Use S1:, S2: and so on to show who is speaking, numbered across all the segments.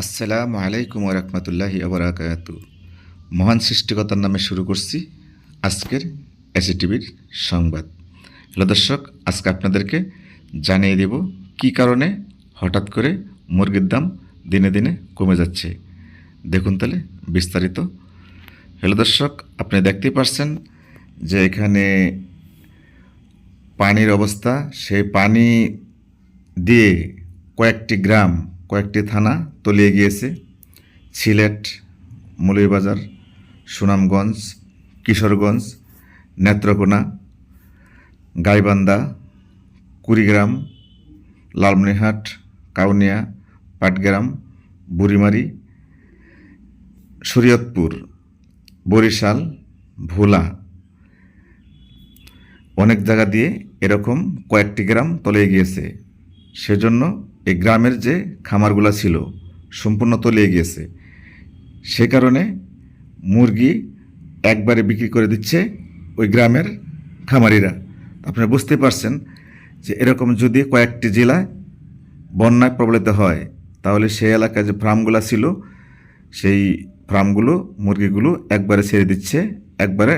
S1: আসসালামু আলাইকুম রহমতুল্লাহি আবরাকাত মহান সৃষ্টিকতার নামে শুরু করছি আজকের এসিটিভির সংবাদ। হ্যালো দর্শক, আজকে আপনাদেরকে জানিয়ে দেব কি কারণে হঠাৎ করে মুরগির দাম দিনে দিনে কমে যাচ্ছে। দেখুন তাহলে বিস্তারিত। হ্যালো দর্শক, আপনি দেখতেই পারছেন যে এখানে পানির অবস্থা, সেই পানি দিয়ে কয়েকটি গ্রাম কয়েকটি থানা তলিয়ে গিয়েছে। সিলেট, মৌলভীবাজার, সুনামগঞ্জ, কিশোরগঞ্জ, নেত্রকোনা, গাইবান্ধা, কুড়িগ্রাম লালমনিহাট কাউনিয়া, পাটগ্রাম, বুড়িমারি, শরীয়তপুর, বরিশাল, ভোলা। অনেক জায়গা দিয়ে এরকম কয়েকটি গ্রাম তলিয়ে গিয়েছে। সেজন্য এই গ্রামের যে খামারগুলো ছিল সম্পূর্ণ তলিয়ে গিয়েছে। সে কারণে মুরগি একবারে বিক্রি করে দিচ্ছে ওই গ্রামের খামারিরা। আপনারা বুঝতে পারছেন যে এরকম যদি কয়েকটি জেলায় বন্যায় প্রবলিত হয়, তাহলে সেই এলাকায় যে ফার্মগুলো ছিল, সেই ফার্মগুলো, মুরগিগুলো একবারে ছেড়ে দিচ্ছে, একবারে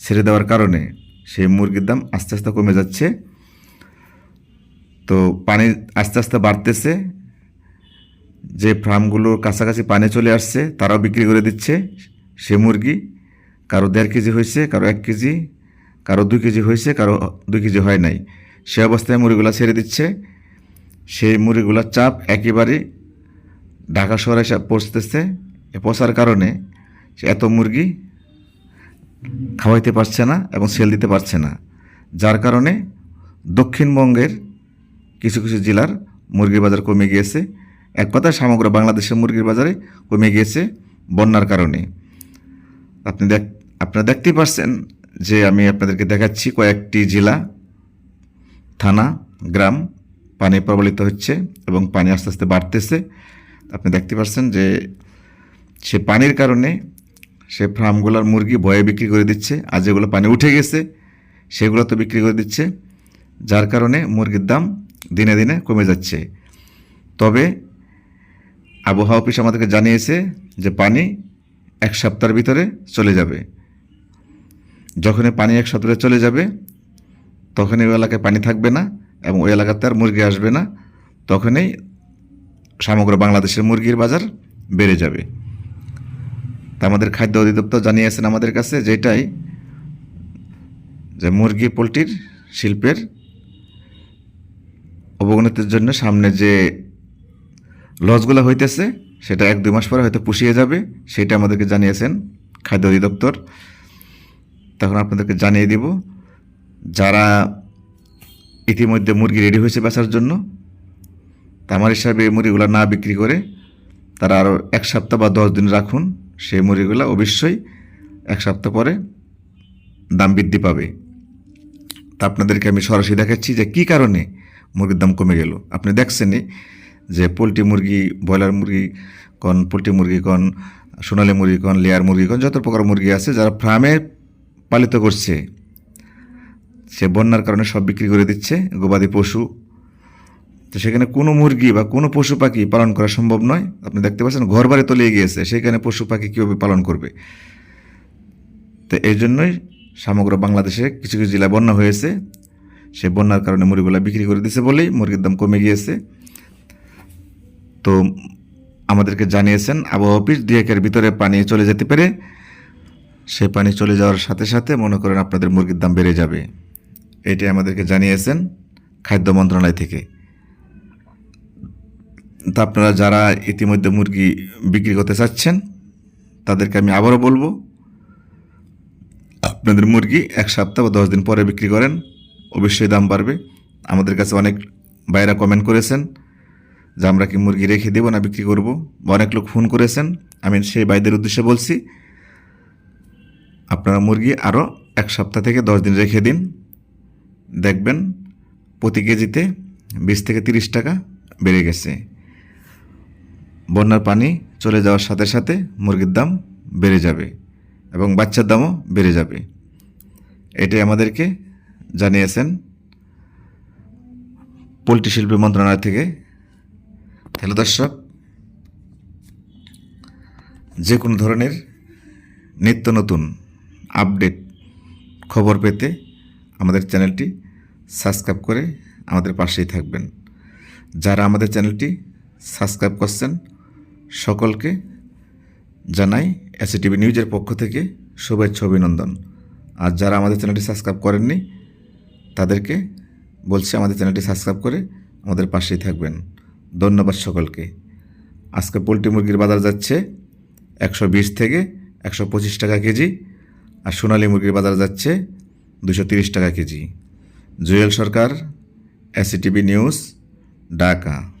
S1: ছেড়ে দেওয়ার কারণে সেই মুরগির দাম আস্তে আস্তে কমে যাচ্ছে। তো পানি আস্তে আস্তে বাড়তেছে। যে ফার্মগুলোর কাছাকাছি পানি চলে আসছে, তারাও বিক্রি করে দিচ্ছে। সে মুরগি কারও দেড় কেজি হয়েছে, কারও এক কেজি, কারও দুই কেজি হয়েছে, কারও দুই কেজি হয় নাই। সে অবস্থায় মুরগিগুলো ছেড়ে দিচ্ছে। সেই মুরগিগুলোর চাপ একেবারে ঢাকা শহরে এসে পৌঁছতেছে। পৌঁছার কারণে এত মুরগি খাওয়াইতে পারছে না এবং সেল দিতে পারছে না। যার কারণে দক্ষিণবঙ্গের কিছু কিছু জেলার মুরগির বাজার কমে গিয়েছে। এক কথায় সমগ্র বাংলাদেশের মুরগির বাজারে কমে গিয়েছে বন্যার কারণে। আপনি দেখ, আপনারা দেখতেই পারছেন যে আমি আপনাদেরকে দেখাচ্ছি কয়েকটি জেলা, থানা, গ্রাম, পানি প্রবলিত হচ্ছে এবং পানি আস্তে আস্তে বাড়তেছে। আপনি দেখতে পাচ্ছেন যে সে পানির কারণে সে ফার্মগুলোর মুরগি ভয়ে বিক্রি করে দিচ্ছে, আর যেগুলো পানি উঠে গেছে, সেগুলো তো বিক্রি করে দিচ্ছে, যার কারণে মুরগির দাম দিনে দিনে কমে যাচ্ছে। তবে আবহাওয়া অফিস আমাদেরকে জানিয়েছে যে পানি এক সপ্তাহের ভিতরে চলে যাবে। যখনই পানি এক সপ্তাহে চলে যাবে, তখনই ওই এলাকায় পানি থাকবে না এবং ওই এলাকাতে আর মুরগি আসবে না। তখনই সমগ্র বাংলাদেশের মুরগির বাজার বেড়ে যাবে। তা আমাদের খাদ্য অধিদপ্তর জানিয়েছেন আমাদের কাছে যেটাই যে মুরগি, পোলট্রির শিল্পের অবগতির জন্য সামনে যে লসগুলো হইতেছে, সেটা এক দুই মাস পরে হয়তো পুষিয়ে যাবে। সেটা আমাদেরকে জানিয়েছেন খাদ্য অধিদপ্তর। তখন আপনাদেরকে জানিয়ে দিব, যারা ইতিমধ্যে মুরগি রেডি হয়েছে বেচার জন্য আমার হিসাবে মুরগিগুলো না বিক্রি করে তারা আরও এক সপ্তাহ বা দশ দিন রাখুন। সেই মুরগিগুলো অবশ্যই এক সপ্তাহ পরে দাম বৃদ্ধি পাবে। তা আপনাদেরকে আমি সরাসরি দেখাচ্ছি যে কী কারণে মুরগির দাম কমে গেল। আপনি দেখছেনই যে পোলট্রি মুরগি, ব্রয়লার মুরগি কন, পোলট্রি মুরগি কন, সোনালি মুরগি কন, লেয়ার মুরগি কন, যত প্রকার মুরগি আছে যারা ফার্মে পালিত করছে, সে বন্যার কারণে সব বিক্রি করে দিচ্ছে গবাদি পশু। তো সেখানে কোনো মুরগি বা কোনো পশু পাখি পালন করা সম্ভব নয়। আপনি দেখতে পাচ্ছেন ঘর বাড়ি তলিয়ে গিয়েছে, সেখানে পশু পাখি কীভাবে পালন করবে? তো এই জন্যই সমগ্র বাংলাদেশে কিছু কিছু জেলায় বন্যা হয়েছে। সে বন্যার কারণে মুরগিগুলো বিক্রি করে দিয়েছে বলেই মুরগির দাম কমে গিয়েছে। তো আমাদেরকে জানিয়েছেন, আবহাওয়া অফিস দুই একের ভিতরে পানি চলে যেতে পারে। সে পানি চলে যাওয়ার সাথে সাথে মনে করেন আপনাদের মুরগির দাম বেড়ে যাবে। এটাই আমাদেরকে জানিয়েছেন খাদ্য মন্ত্রণালয় থেকে। তা আপনারা যারা ইতিমধ্যে মুরগি বিক্রি করতে চাচ্ছেন, তাদেরকে আমি আবারও বলব, আপনাদের মুরগি এক সপ্তাহ বা দশ দিন পরে বিক্রি করেন। অবশ্যই দাম বাড়বে। আমাদের কাছে অনেক বাইরা কমেন্ট করেছেন যে আমরা কি মুরগি রেখে দেবো না বিক্রি করব? অনেক লোক ফোন করেছেন। আমি সেই বাইদের উদ্দেশ্যে বলছি, আপনারা মুরগি আরও এক সপ্তাহ থেকে দশ দিন রেখে দিন। দেখবেন প্রতি কেজিতে বিশ থেকে তিরিশ টাকা বেড়ে গেছে। বন্যার পানি চলে যাওয়ার সাথে সাথে মুরগির দাম বেড়ে যাবে এবং বাচ্চার দামও বেড়ে যাবে। এটাই আমাদেরকে জানিয়েছেন পোলট্রি শিল্প মন্ত্রণালয় থেকে। হ্যালো দর্শক, যে কোনো ধরনের নিত্য নতুন আপডেট খবর পেতে আমাদের চ্যানেলটি সাবস্ক্রাইব করে আমাদের পাশেই থাকবেন। যারা আমাদের চ্যানেলটি সাবস্ক্রাইব করছেন, সকলকে জানাই এসিটিভি নিউজের পক্ষ থেকে শুভেচ্ছা, অভিনন্দন। আর যারা আমাদের চ্যানেলটি সাবস্ক্রাইব করেননি তাদেরকে বলছি আমাদের চ্যানেলটি সাবস্ক্রাইব করে আমাদের পাশেই থাকবেন। ধন্যবাদ সকলকে। আজকে পোলট্রি মুরগির বাজার যাচ্ছে একশো বিশ থেকে একশো পঁচিশ টাকা কেজি আর সোনালী মুরগির বাজার যাচ্ছে দুশো তিরিশ টাকা KG. Jewel Sarkar এসিটিভি news Dhaka.